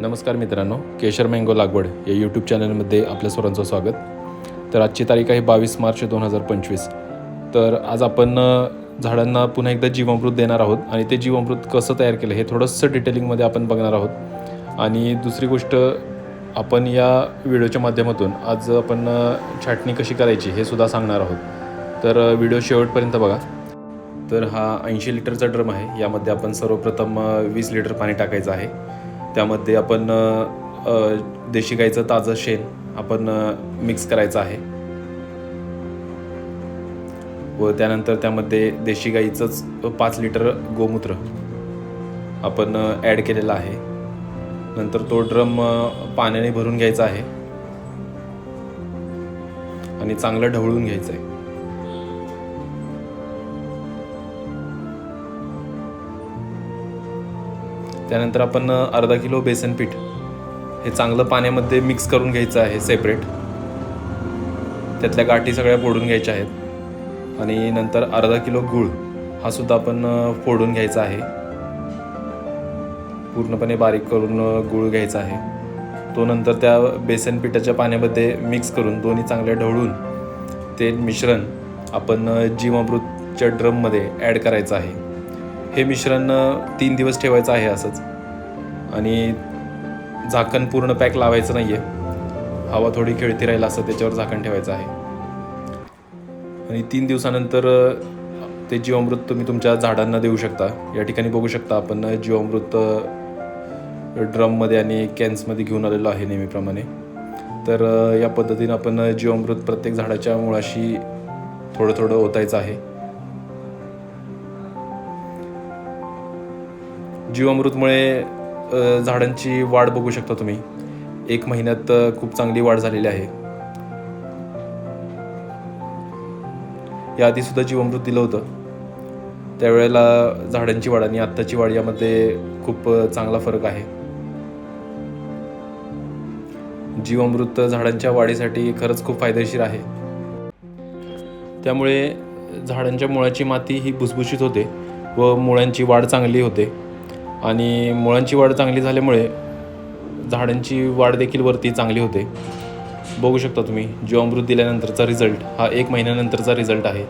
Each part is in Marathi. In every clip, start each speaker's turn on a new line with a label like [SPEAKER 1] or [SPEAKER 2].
[SPEAKER 1] नमस्कार मित्रांनो केशर मँगो लागवड या यूट्यूब चॅनलमध्ये आपल्या सर्वांचं स्वागत. तर आजची तारीख आहे बावीस मार्च दोन हजार पंचवीस. तर आज आपण झाडांना पुन्हा एकदा जीवामृत देणार आहोत आणि ते जीवामृत कसं तयार केलं हे थोडंसं डिटेलिंगमध्ये आपण बघणार आहोत. आणि दुसरी गोष्ट आपण या व्हिडिओच्या माध्यमातून आज आपण छाटणी कशी करायची हे सुद्धा सांगणार आहोत. तर व्हिडिओ शेवटपर्यंत बघा. तर हा ऐंशी लिटरचा ड्रम आहे. यामध्ये आपण सर्वप्रथम वीस लिटर पाणी टाकायचं आहे. त्यामध्ये आपण देशी गाईचं ताजं शेण आपण मिक्स करायचं आहे. व त्यानंतर त्यामध्ये देशी गाईचंच पाच लिटर गोमूत्र आपण ॲड केलेलं आहे. नंतर तो ड्रम पाण्याने भरून घ्यायचा आहे. आणि चांगलं ढवळून घ्यायचं आहे त्यानंतर आपण अर्धा किलो बेसन पीठ. हे चांगलं पाण्यामध्ये मिक्स करून घ्यायचं आहे सेपरेट. त्यातल्या गाठी सगळ्या फोडून घ्यायच्या आहेत. आणि नंतर अर्धा किलो गूळ हा सुद्धा आपण फोडून घ्यायचा आहे. पूर्णपणे बारीक करून गूळ घ्यायचा आहे. तो नंतर त्या बेसन पिठाच्या पाण्यामध्ये मिक्स करून दोन्ही चांगले ढवळून ते मिश्रण आपण जीवामृतच्या ड्रममध्ये ॲड करायचं आहे. हे मिश्रण तीन दिवस ठेवायचं आहे असंच. आणि झाकण पूर्ण पॅक लावायचं नाही आहे हवा थोडी खेळती राहील असं त्याच्यावर झाकण ठेवायचं आहे. आणि तीन दिवसानंतर ते जीवामृत तुम्ही तुमच्या झाडांना देऊ शकता. या ठिकाणी बघू शकता आपण जीवामृत ड्रममध्ये आणि कॅन्समध्ये घेऊन आलेलो आहे नेहमीप्रमाणे. तर या पद्धतीनं आपण जीवामृत प्रत्येक झाडाच्या मुळाशी थोडं थोडं ओतायचं आहे. जीवामृतमुळे झाडांची वाढ बघू शकता तुम्ही. एक महिन्यात खूप चांगली वाढ झालेली आहे. याआधी सुद्धा जीवामृत दिलं होतं. त्यावेळेला झाडांची वाढ आणि आत्ताची वाढ यामध्ये खूप चांगला फरक आहे. जीवामृत झाडांच्या वाढीसाठी खरंच खूप फायदेशीर आहे. त्यामुळे झाडांच्या मुळाची माती ही भुसभुशीत होते व मुळांची वाढ चांगली होते. आणि मुळांची वाढ चांगली झाल्यामुळे झाडांची वाढ देखील वरती चांगली होते. बघू शकता तुम्ही जीवामृत दिल्यानंतरचा रिझल्ट हा एक महिन्यानंतरचा रिझल्ट आहे.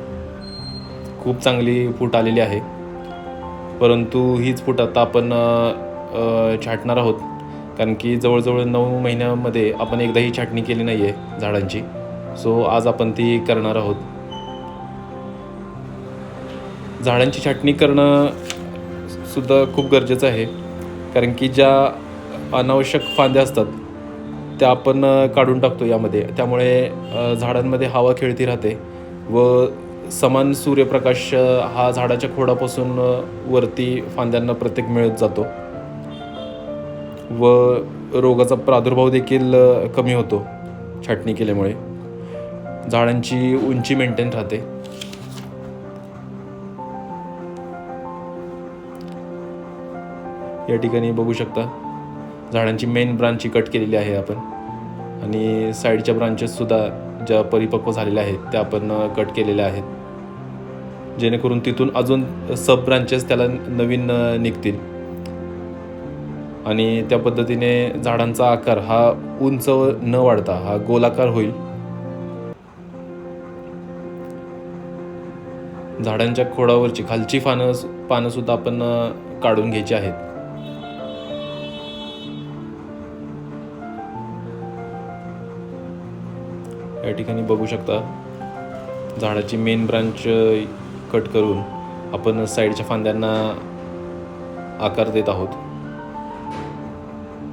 [SPEAKER 1] खूप चांगली फूट आलेली आहे. परंतु हीच फूट आता आपण छाटणार आहोत. कारण की जवळजवळ नऊ महिन्यामध्ये आपण एकदाही छाटणी केली नाही आहे झाडांची. सो आज आपण ती करणार आहोत. झाडांची छाटणी करणं सुद्धा खूप गरजेचं आहे. कारण की ज्या अनावश्यक फांद्या असतात त्या आपण काढून टाकतो यामध्ये. त्यामुळे झाडांमध्ये हवा खेळती राहते व समान सूर्यप्रकाश हा झाडाच्या खोडापासून वरती फांद्यांना प्रत्येक मिळत जातो. व रोगाचा प्रादुर्भाव देखील कमी होतो छाटणी केल्यामुळे. झाडांची उंची मेंटेन राहते. या ठिकाणी बघू शकता. झाडांची मेन ब्रांची कट केलेली आहे आपण. आणि साईडच्या ब्रांचेससुद्धा ज्या परिपक्व झालेल्या आहेत त्या आपण कट केलेल्या आहेत. जेणेकरून तिथून अजून सब ब्रांचेस त्याला नवीन निघतील. आणि त्या पद्धतीने झाडांचा आकार हा उंच न वाढता हा गोलाकार होईल. झाडांच्या खोडावरची खालची पानं पानंसुद्धा आपण काढून घ्यायची आहेत. या ठिकाणी बघू शकता. झाडाची मेन ब्रांच कट करून आपण साईडच्या फांद्यांना आकार देत आहोत.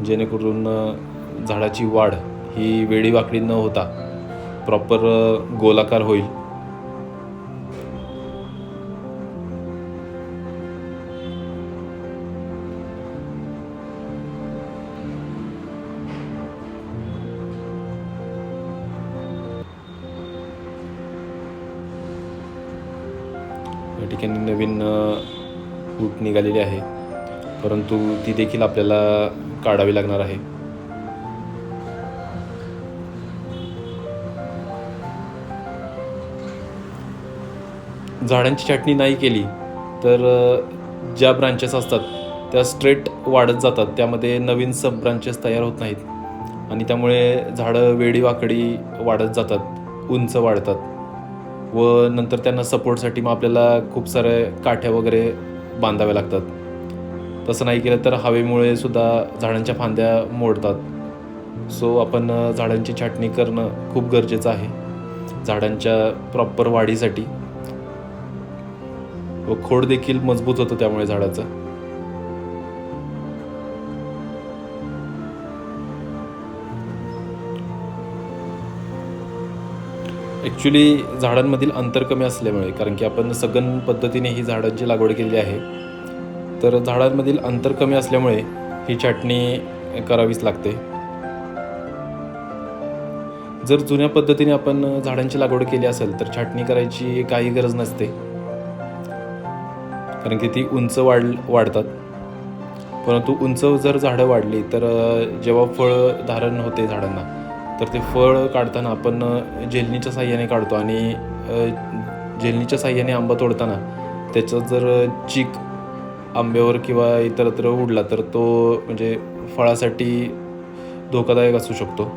[SPEAKER 1] जेणेकरून झाडाची वाढ ही वेडीवाकडी न होता प्रॉपर गोलाकार होईल. ठिकाणी नवीन रूट निघालेली आहे. परंतु ती देखील आपल्याला काढावी लागणार आहे. झाडांची छाटणी नाही केली तर ज्या ब्रांचेस असतात त्या स्ट्रेट वाढत जातात. त्यामध्ये नवीन सब ब्रांचेस तयार होत नाहीत. आणि त्यामुळे झाडं वेडी वाकडी वाढत जातात. उंच वाढतात. व नंतर त्यांना सपोर्टसाठी मग आपल्याला खूप सारे काठ्या वगैरे बांधाव्या लागतात. तसं नाही केलं तर हवेमुळे सुद्धा झाडांच्या फांद्या मोडतात. सो आपण झाडांची छाटणी करणं खूप गरजेचं आहे. झाडांच्या प्रॉपर वाढीसाठी. व खोड देखील मजबूत होतं त्यामुळे झाडाचं. ॲक्च्युली झाडांमधील अंतर कमी असल्यामुळे कारण की आपण सघन पद्धतीने ही झाडांची लागवड केलेली आहे तर झाडांमधील अंतर कमी असल्यामुळे ही छाटणी करावीच लागते. जर जुन्या पद्धतीने आपण झाडांची लागवड केली असेल तर छाटणी करायची काही गरज नसते. कारण की ती उंच वाढ वाढतात. परंतु उंच जर झाडं वाढली तर जेव्हा फळ धारण होते झाडांना तर ते फळ काढताना आपण जेलनीच्या साह्याने काढतो आणि जेलनीच्या साह्याने आंबा तोडताना त्याचा जर चीक आंब्यावर किंवा इतरत्र उडला तर तो म्हणजे फळासाठी धोकादायक असू शकतो.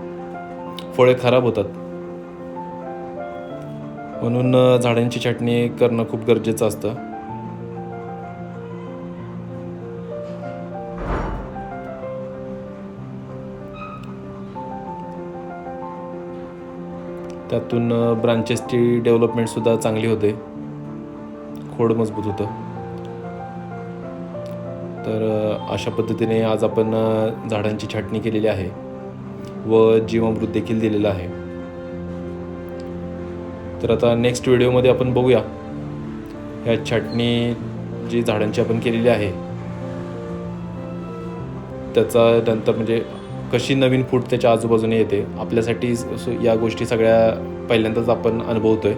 [SPEAKER 1] फळे खराब होतात. म्हणून झाडांची छाटणी करणं खूप गरजेचं असतं. त्यातून ब्रांचेसची डेव्हलपमेंटसुद्धा चांगली होते. खोड मजबूत होतं. तर अशा पद्धतीने आज आपण झाडांची छाटणी केलेली आहे व जीवामृत देखील दिलेलं आहे. तर आता नेक्स्ट व्हिडिओमध्ये आपण बघूया. ह्या छाटणी जी झाडांची आपण केलेली आहे त्याचा नंतर म्हणजे कशी नवीन फूट त्याच्या आजूबाजूने येते आपल्यासाठी या गोष्टी सगळ्या पहिल्यांदाच आपण अनुभवतोय.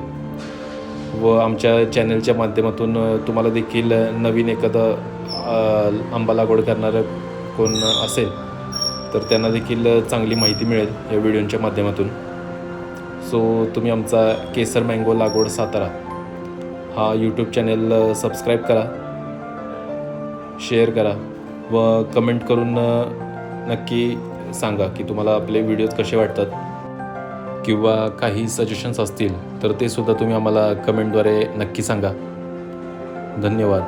[SPEAKER 1] व आमच्या चॅनलच्या माध्यमातून तुम्हाला देखील नवीन एखादं आंबा लागवड करणारं कोण असेल तर त्यांना देखील चांगली माहिती मिळेल या व्हिडिओच्या माध्यमातून. सो तुम्ही आमचा केसर मँगो लागवड सातारा हा यूट्यूब चॅनल सबस्क्राईब करा. शेअर करा. व कमेंट करून नक्की सांगा की तुम्हाला आपले व्हिडिओज कसे वाटतात? किंवा काही सजेशन्स असतील तर ते सुद्धा तुम्ही आम्हाला कमेंटद्वारे नक्की सांगा. धन्यवाद.